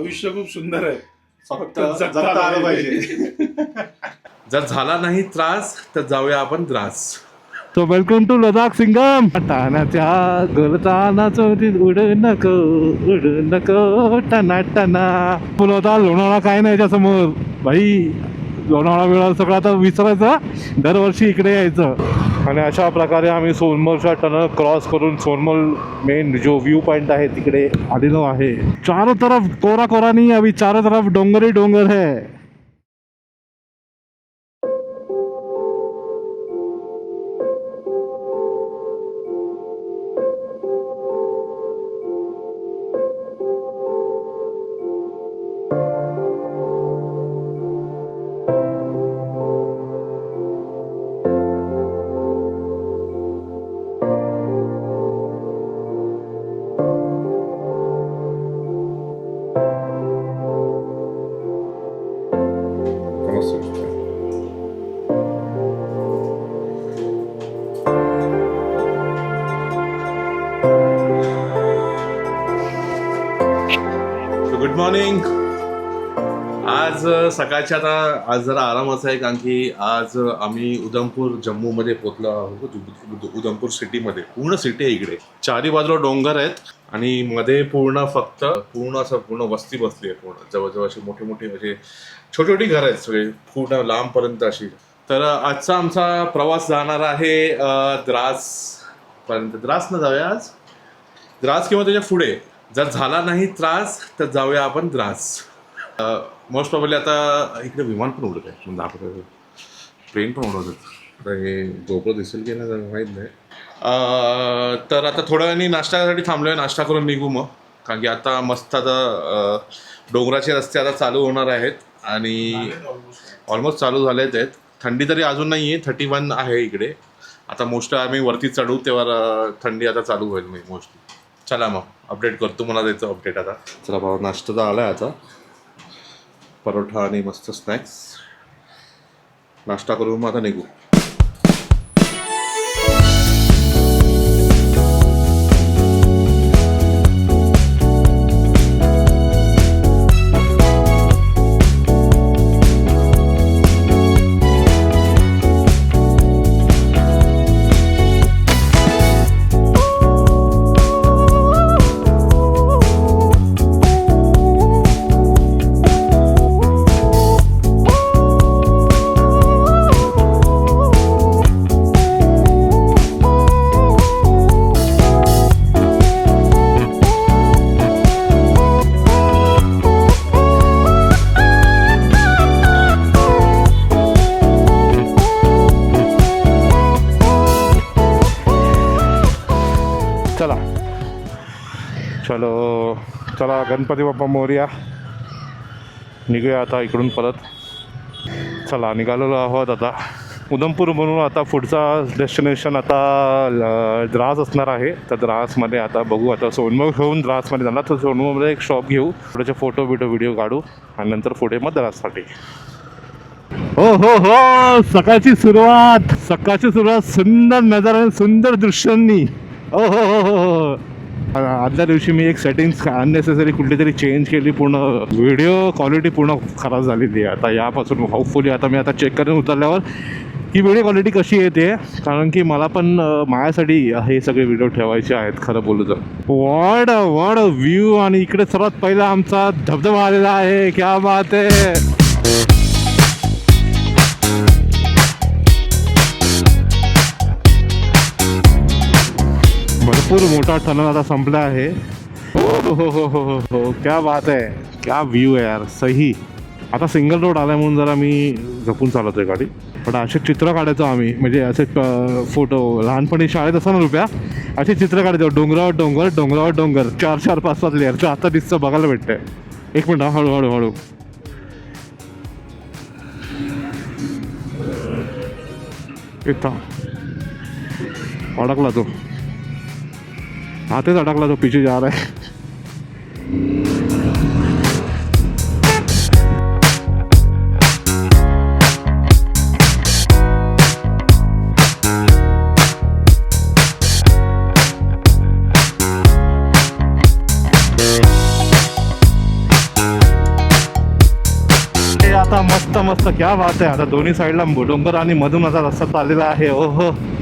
भविष्य खूप सुंदर आहे. फक्त जगता आलं पाहिजे. जर झाला नाही त्रास तर जाऊया आपण Dras so welcome to Ladakh Singam टाणाच्या गोलताना चौथीत उड नको उड नको टना टना फुलं होता लोणावळा काय नाही याच्यासमोर भाई लोणावळा वेळा सगळं आता विसरायचं दरवर्षी इकडे यायचं. आणि अशा प्रकारे आम्ही सोनमलच्या टनल क्रॉस करून सोनमल मेन जो व्यू पॉइंट आहे तिकडे आलेलो आहे. चारों तरफ कोरा कोरा नहीं अभी चारों तरफ डोंगर डोंगर है. मॉर्निंग आज सकाळच्या आता आज जरा आरामच आहे कारण की आज आम्ही उधमपूर जम्मूमध्ये पोचलो आहोत. उधमपूर सिटीमध्ये. पूर्ण सिटी आहे इकडे. चारी बाजूला डोंगर आहेत आणि मध्ये पूर्ण फक्त पूर्ण असं पूर्ण वस्ती बसली आहे पूर्ण. जवळजवळ अशी मोठे मोठे म्हणजे छोटी छोटी घरं आहेत सगळे. पूर्ण लांबपर्यंत अशी. तर आजचा आमचा प्रवास जाणार आहे द्रासपर्यंत द्रास पर्यंत. द्रास न जाऊया आज. द्रास किंवा त्याच्या पुढे. जर झाला नाही त्रास तर जाऊया आपण द्रास. मोस्ट प्रॉब्ली आता इकडे विमान पण उडत आहे. म्हणजे दाखवतो ट्रेन पण उडवत आता हे गोप्रो दिसेल की नाही माहीत नाही. तर आता थोड्या वेळाने नाश्त्यासाठी थांबलोय. नाश्ता करून निघू मग. कारण की आता मस्त आता डोंगराचे रस्ते आता चालू होणार आहेत. आणि ऑलमोस्ट चालू झाले आहेत. थंडी तरी अजून नाही आहे थर्टी वन आहे इकडे. आता मोस्ट आम्ही वरती चढू तेव्हा थंडी आता चालू होईल नाही मोस्टली चला मग अपडेट करतो मला देतो अपडेट आता. चला भाऊ नाश्ता तर आला आहे आता. परोठा आणि मस्त स्नॅक्स नाश्ता करून मग आता निघू. गणपती बाप्पा मोर्या. निघूया आता इकडून परत. चला निघालेलो आहोत आता. उधमपूर म्हणून आता पुढचा डेस्टिनेशन आता ल- द्रास असणार आहे. तर द्रासमध्ये आता बघू आता सोनमग घेऊन द्रासमध्ये जाणार. तर सोनमगमध्ये एक शॉप घेऊ. थोडेसे फोटो बिटो व्हिडिओ काढू. आणि नंतर पुढे मग द्राससाठी. हो हो हो! सकाळची सुरुवात. सकाळची सुरुवात सुंदर नजारा सुंदर दृश्यांनी. हो हो हो हो हो. आदल्या दिवशी मी एक सेटिंग्स अननेसेसरी कुठली तरी चेंज केली पूर्ण व्हिडिओ क्वालिटी पूर्ण खराब झालेली आहे. आता यापासून होपफुली आता मी आता चेक करून उतरल्यावर ही व्हिडिओ क्वालिटी कशी येते कारण की मला पण माझ्यासाठी हे सगळे व्हिडिओ ठेवायचे आहेत खरं बोलू तर. वॉड वॉड व्ह्यू आणि इकडे सर्वात पहिला आमचा धबधबा आलेला आहे. क्या बात आहे! भरपूर मोठा टनल आता संपला आहे. हो हो हो हो हो हो. क्या बात आहे. क्या व्ह्यू आहे यार. सही. आता सिंगल रोड आला म्हणून जरा मी जपून चालवतोय गाडी. पण असे चित्र काढायचो आम्ही. म्हणजे असे फोटो लहानपणी शाळेत असताना रुपया. असे चित्र काढायचो. डोंगरावर डोंगर डोंगरावर डोंगर. चार चार पाच पाच लेअरचं आता दिसतं बघायला भेटतंय. एक मिनिट हा, हळू हळू हळू. इथं. अडकला तो. हा अडकला तो पिछे जा रहा है आता मस्त मस्त क्या बात आहे. आता दोन्ही साईडला डोंगर आणि मधून आता रस्ता चाललेला आहे. ओहो. हो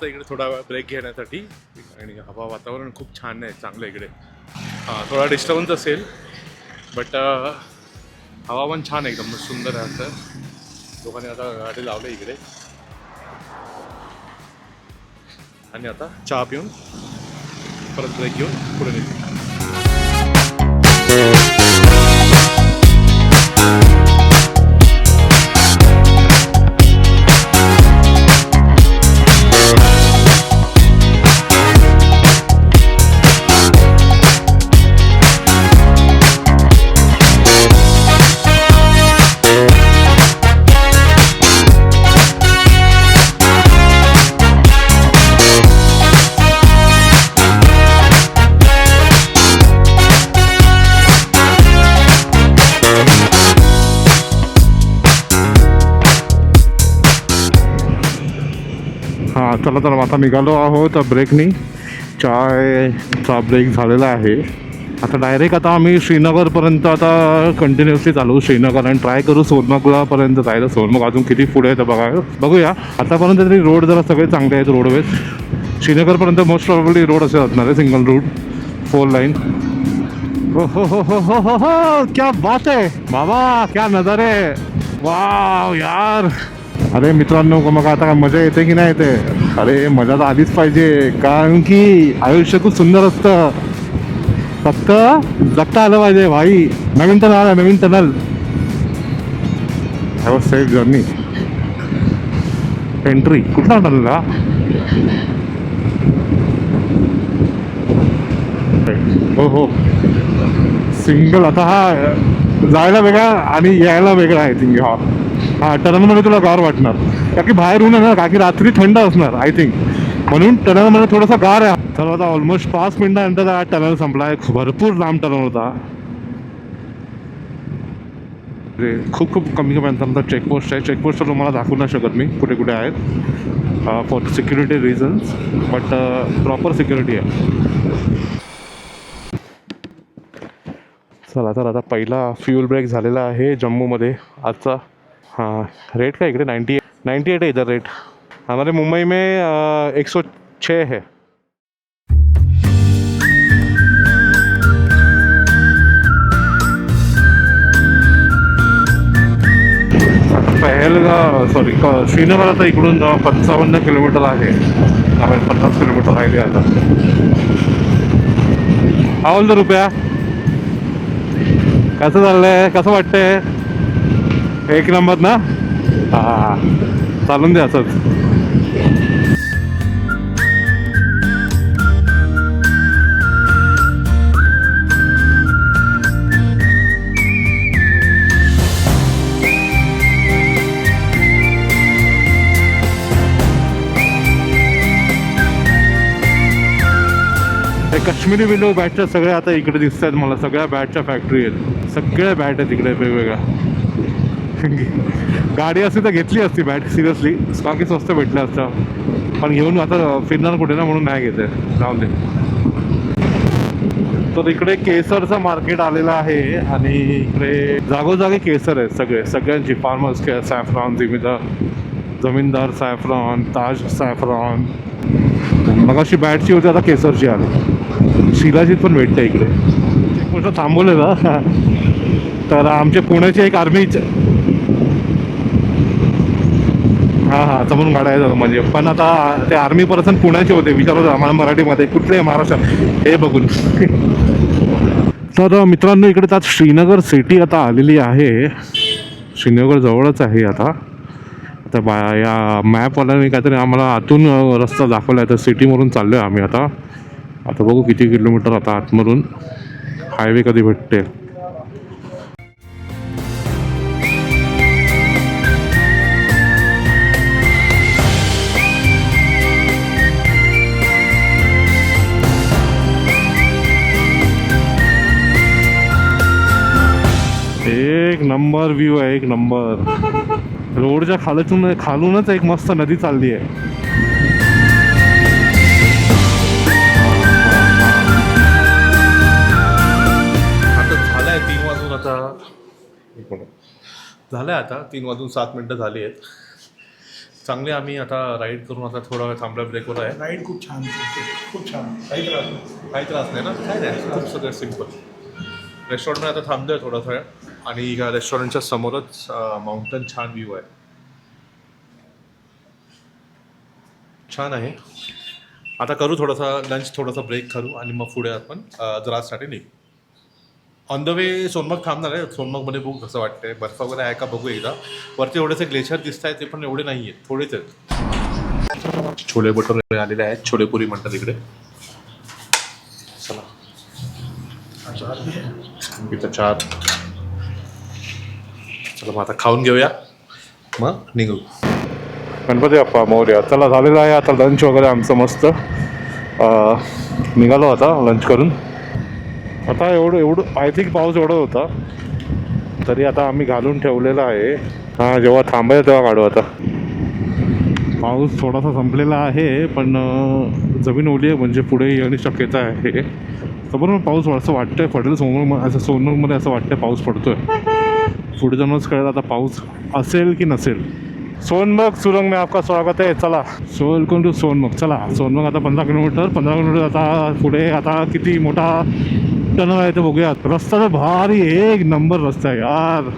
आता इकडे थोडा ब्रेक घेण्यासाठी. आणि हवा वातावरण खूप छान आहे चांगलं इकडे. हां थोडा डिस्टर्बन्स असेल बट हवामान छान आहे एकदम सुंदर आहे असं. लोकांनी आता गाडी लावली इकडे. आणि आता चहा पिऊन परत ब्रेक घेऊन पुढे निघतो चला तर आता निघालो आहोत ब्रेकनी चायचा ब्रेक झालेला आहे. आता डायरेक्ट आता आम्ही श्रीनगरपर्यंत आता कंटिन्युअसली चालू. श्रीनगर आणि ट्राय करू सोनमगलापर्यंत जायला. सोनमग अजून किती पुढे आहे तर बघा. बघूया. आतापर्यंत तरी रोड जरा सगळे चांगले आहेत रोडवेज श्रीनगरपर्यंत मोस्ट प्रॉब्ली रोड असे असणार आहे सिंगल रूट फोर लाईन हो हो हो हो हो हो हो क्या बात आहे बाबा क्या नजारे. वाव यार. अरे मित्रांनो मग आता काय मजा येते की नाही येते अरे मजा तर आलीच पाहिजे कारण की आयुष्य खूप सुंदर असतं. फक्त जगता आलं पाहिजे भाई. नवीन टनल आला नवीन tunnel have a safe journey entry कुठला टनल हा? हो हो. सिंगल आता हा. जायला वेगळा आणि यायला वेगळा आहे थिंक हा. हा टनलमध्ये तुला गार वाटणार. का की बाहेर ऊन आहे ना का की रात्री थंड असणार आय थिंक म्हणून टनलमध्ये थोडासा गार आहे. तर आता ऑलमोस्ट पाच मिनिटानंतर हा टनल संपला. आहे भरपूर लांब टनल होता. खूप खूप कमी कमी अंतरानंतर चेकपोस्ट आहे. चेकपोस्ट तुम्हाला दाखवू नाही शकत मी कुठे कुठे आहेत. For security reasons but proper security आहे. चला तर आता पहिला फ्यूल ब्रेक झालेला आहे जम्मूमध्ये. आजचा हाँ रेट का इकडे नाइन्टी नाइन्टी एट है इधर रेट हमारे मुंबई में एक सौ छः है। पहलगा सॉरी श्रीनगर आता इकडून पंचावन्न किलोमीटर आहे. त्यामुळे पन्नास किलोमीटर राहिले आता. हा बोलतो रुपया. कसं चाललंय? कसं वाटतंय? एक नंबर ना? हा चालून द्या असंच हे काश्मीरी विलो बॅटच्या सगळ्या आता इकडे दिसत आहेत मला. सगळ्या बॅटच्या फॅक्टरी आहेत. सगळ्या बॅट आहेत इकडे वेगवेगळ्या. गाडी असती तर घेतली असती बॅट सिरियसली. बाकी स्वस्त भेटलं असतं. पण घेऊन आता फिरणार कुठे ना म्हणून नाही घेते जाऊन दे. तर इकडे केसरचं मार्केट आलेलं आहे आणि इकडे जागोजागी केसर आहेत सगळे. सगळ्यांची फार्मर्स के सॅफ्रॉन जिमीदार जमीनदार सॅफ्रॉन ताज सॅफ्रॉन मग अशी बॅटची होती आता केसरची आली. शिलाजीत पण भेटते इकडे. गोष्ट थांबवलेलं. तर आमचे पुण्याची एक आर्मी हां हां समोरून गाड्या येतात म्हणजे. पण आता ते आर्मी पर्सन पुण्याचे होते विचारत आम्हाला मराठीमध्ये. कुठले महाराष्ट्रात हे बघून. तर मित्रांनो इकडे त्यात श्रीनगर सिटी आता आलेली आहे. श्रीनगर जवळच आहे आता. आता बा या मॅपवाल्याने काहीतरी आम्हाला आतून रस्ता दाखवला आहे तर सिटीमधून चाललो आहे आम्ही आता. आता बघू किती किलोमीटर आता आतमधून. हायवे कधी भेटते. नंबर व्ह्यू आहे एक नंबर. रोडच्या खालून खालूनच एक मस्त नदी चालली आहे झालंय तीन वाजून आता. झालंय आता तीन वाजून सात मिनटं झाली आहेत चांगले आम्ही आता राईड करून आता थोडा वेळ थांबल्या ब्रेकवर आहे. राईड खूप छान होती. खूप छान काही त्रास नाही. काही त्रास नाही ना? काय नाही. खूप सगळं सिंपल रेस्टॉरंटमध्ये आता थांबतोय थोडासा वेळ. आणि या रेस्टॉरंटच्या समोरच माउंटन छान व्ह्यू आहे. छान आहे. आता करू थोडासा लंच थोडासा ब्रेक करू आणि मग पुढे आपण द्राससाठी निघू. ऑन द वे सोनमग थांबणार आहे. सोनमगमध्ये बघू कसं वाटतंय. बर्फ वगैरे आहे का? बघू एकदा. वरती एवढेसे ग्लेशियर दिसत आहेत ते पण एवढे नाही आहेत थोडेच आहेत छोले भटुरे आलेले आहेत. छोलेपुरी म्हणतात इकडे. चला. अच्छा, इथं चार. चला मग आता खाऊन घेऊया. मग निघू. गणपती बाप्पा मोर्या. चला झालेलं आहे आता लंच वगैरे आमचं मस्त. अं, निघालो आता लंच करून. आता एवढं एवढं आय थिंक पाऊस एवढं होता. तरी आता आम्ही घालून ठेवलेला आहे. हां जेव्हा थांबायचं तेव्हा काढू आता. पाऊस थोडासा संपलेला आहे पण जमीन ओली आहे म्हणजे पुढे येण्याची शक्यता आहे. समोर पाऊस असं वाटतंय. पडेल सोनमग असं सोनमगमध्ये असं वाटतंय पाऊस पडतोय. पुढे जाऊनच कळेल आता पाऊस असेल की नसेल. सोनमग सुरंग में आपका स्वागत आहे चला. सोलकोन टू सोनमग. चला. सोनमग आता पंधरा किलोमीटर पंधरा किलोमीटर आता पुढे आता किती मोठा टनल आहे ते बघूयात. रस्ता तर भारी एक नंबर रस्ता आहे यार.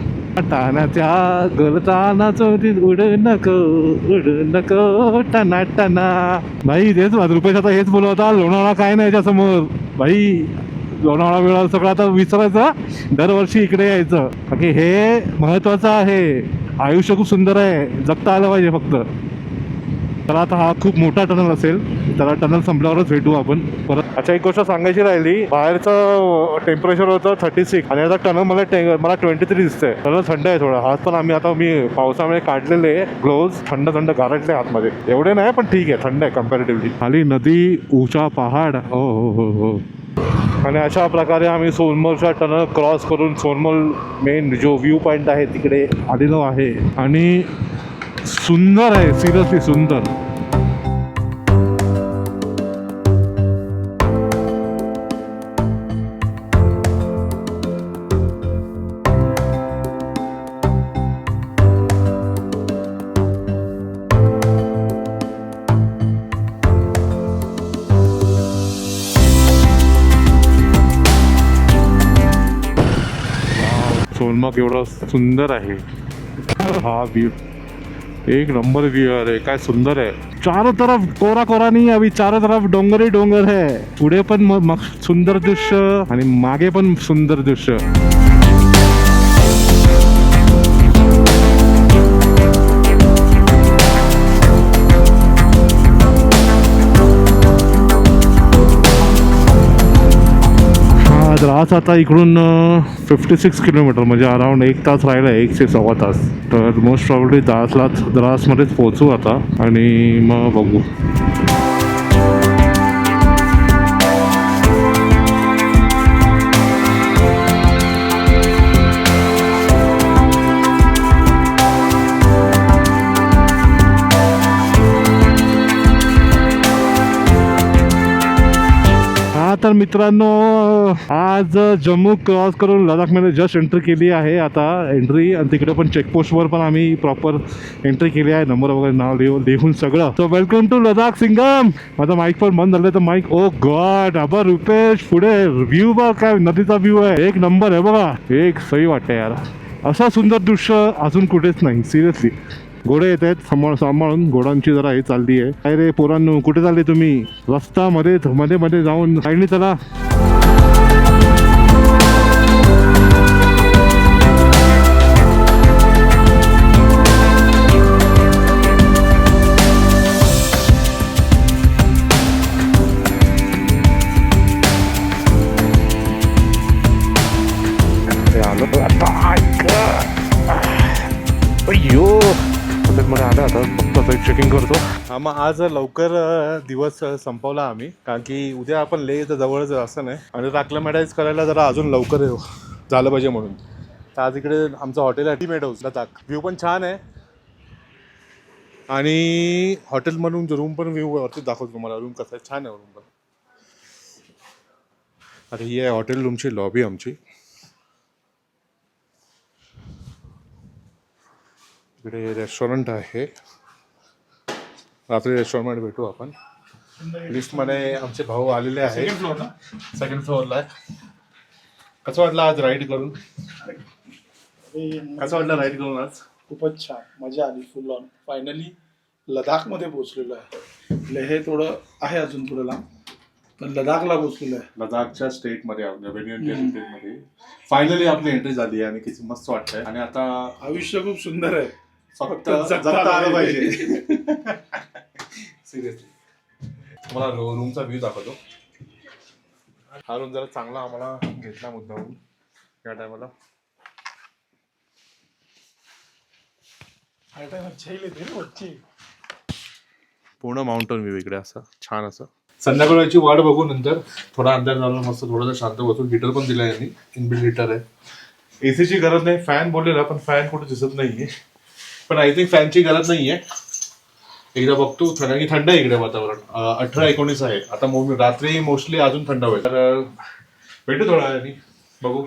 टाण्याच्या गलताना चौथीत उड नको उड नको टना टना भाई तेच रुपयाचा आता हेच बोलवता लोणावळा काय नाही याच्यासमोर भाई लोणावळा वेळा सगळं. आता विसरायचं दरवर्षी इकडे यायचं. बाकी हे महत्वाचं आहे. आयुष्य खूप सुंदर आहे. जगता आलं पाहिजे फक्त. तर आता हा खूप मोठा टनल असेल. त्याला टनल संपल्यावरच भेटू आपण. परत अच्छा एक गोष्ट सांगायची राहिली. बाहेरचं टेम्परेचर होतं थर्टी सिक्स आणि आता टनल मला टे- मला ट्वेंटी थ्री दिसतंय. टनल थंड आहे थोडं. हात पण आम्ही आता मी पावसामुळे काढलेले ग्लोव्ज थंड थंड गारटले आतमध्ये. एवढे नाही पण ठीक आहे. थंड आहे कम्पॅरेटिव्हली खाली नदी उंचा पहाड. हो हो हो हो. आणि अशा प्रकारे आम्ही सोनमलचा टनल क्रॉस करून सोनमल मेन जो व्ह्यू पॉईंट आहे तिकडे आलेलो आहे. आणि सुंदर आहे सिरियसली सुंदर. सोनमग एवढा सुंदर आहे. हा व्यू एक नंबर व्यू अरे काय सुंदर आहे. चारों तरफ कोरा कोरा नाही अभी चारों तरफ डोंगर डोंगर है पुढे पण मग सुंदर दृश्य आणि मागे पण सुंदर दृश्य. तर आज आता इकडून फिफ्टी सिक्स किलोमीटर म्हणजे अराऊंड एक तास राहिला आहे एक ते सव्वा तास. तर मोस्ट प्रॉब्ली द्रासलाच द्रासमध्येच पोहोचू आता आणि मग बघू. हा तर मित्रांनो आज जम्मू क्रॉस करून लडाखमध्ये जस्ट एंट्री केली आहे. आता एंट्री आणि तिकडे पण चेकपोस्टवर पण आम्ही प्रॉपर एंट्री केली आहे. नंबर वगैरे नाव लिहून लिहून सगळं. So welcome to Ladakh Singam माझा माईक पण बंद झालं तर माईक ओ गॉड अबा रुपेश पुढे व्ह्यू बघ काय नदीचा व्ह्यू आहे. एक नंबर आहे बघा. एक सही वाटतं यार. असा सुंदर दृश्य अजून कुठेच नाही. सिरियसली घोडे येत आहेत सांभाळ सांभाळून. घोडांची जरा हे चालली आहे काय रे पोरांनो कुठे चालले तुम्ही? रस्ता मध्ये मध्ये मध्ये जाऊन साईडने चला. फक्त चेकिंग करतो. हा मग आज लवकर दिवस संपवला आम्ही. कारण की उद्या आपण ले तर जवळच असं नाही. आणि राक्लामॅडाईज करायला जरा अजून लवकर झालं पाहिजे म्हणून. तर आज इकडे आमचं हॉटेल आहे मेड हाऊस लदाख व्ह्यू पण छान आहे. आणि हॉटेलमधून रूम पण व्ह्यू वरती दाखवतो तुम्हाला. रूम कसं आहे? छान आहे रूम पण. आता ही आहे हॉटेल रूमची लॉबी आमची. इकडे रेस्टॉरंट आहे. रात्री रेस्टॉरंटमध्ये भेटू आपण. लिस्टमध्ये आमचे भाऊ आलेले आहेत. सेकंड फ्लोअर ना सेकंड फ्लोअरला आहे कसं वाटलं आज राईड करून? कसं वाटलं राईड करून आज? खूपच छान. मजा आली फुल ऑन फायनली लडाखमध्ये पोहोचलेलो आहे. लेह थोडं आहे अजून पुढे लांब. पण लडाखला पोहोचलेलो आहे. लडाखच्या स्टेटमध्ये स्टेटमध्ये फायनली आपली एंट्री झाली आहे आणि किती मस्त वाटतंय. आणि आता आयुष्य खूप सुंदर आहे. फक्त जगता आलं पाहिजे. सिरियसली तुम्हाला रूमचा व्ह्यू दाखवतो. हा रूम जरा चांगला आम्हाला घेतला मुद्दाहून या टायमाला पूर्ण माउंटन व्ह्यू इकडे असं छान असं. संध्याकाळची वाट बघू नंतर थोडा अंदाज झाला मस्त थोडंसं शांत बसून हिटर पण दिला यांनी इनबिल्ड हिटर आहे एसीची गरज नाही फॅन बोललेला पण फॅन कुठे दिसत नाहीये. पण आय थिंक फॅनची गरज नाहीये. एकदा बघतो कारण की थंड आहे इकडे वातावरण. अठरा एकोणीस आहे. आता रात्री मोस्टली अजून थंड होईल तर भेटू थोडा वेळाने. बघू.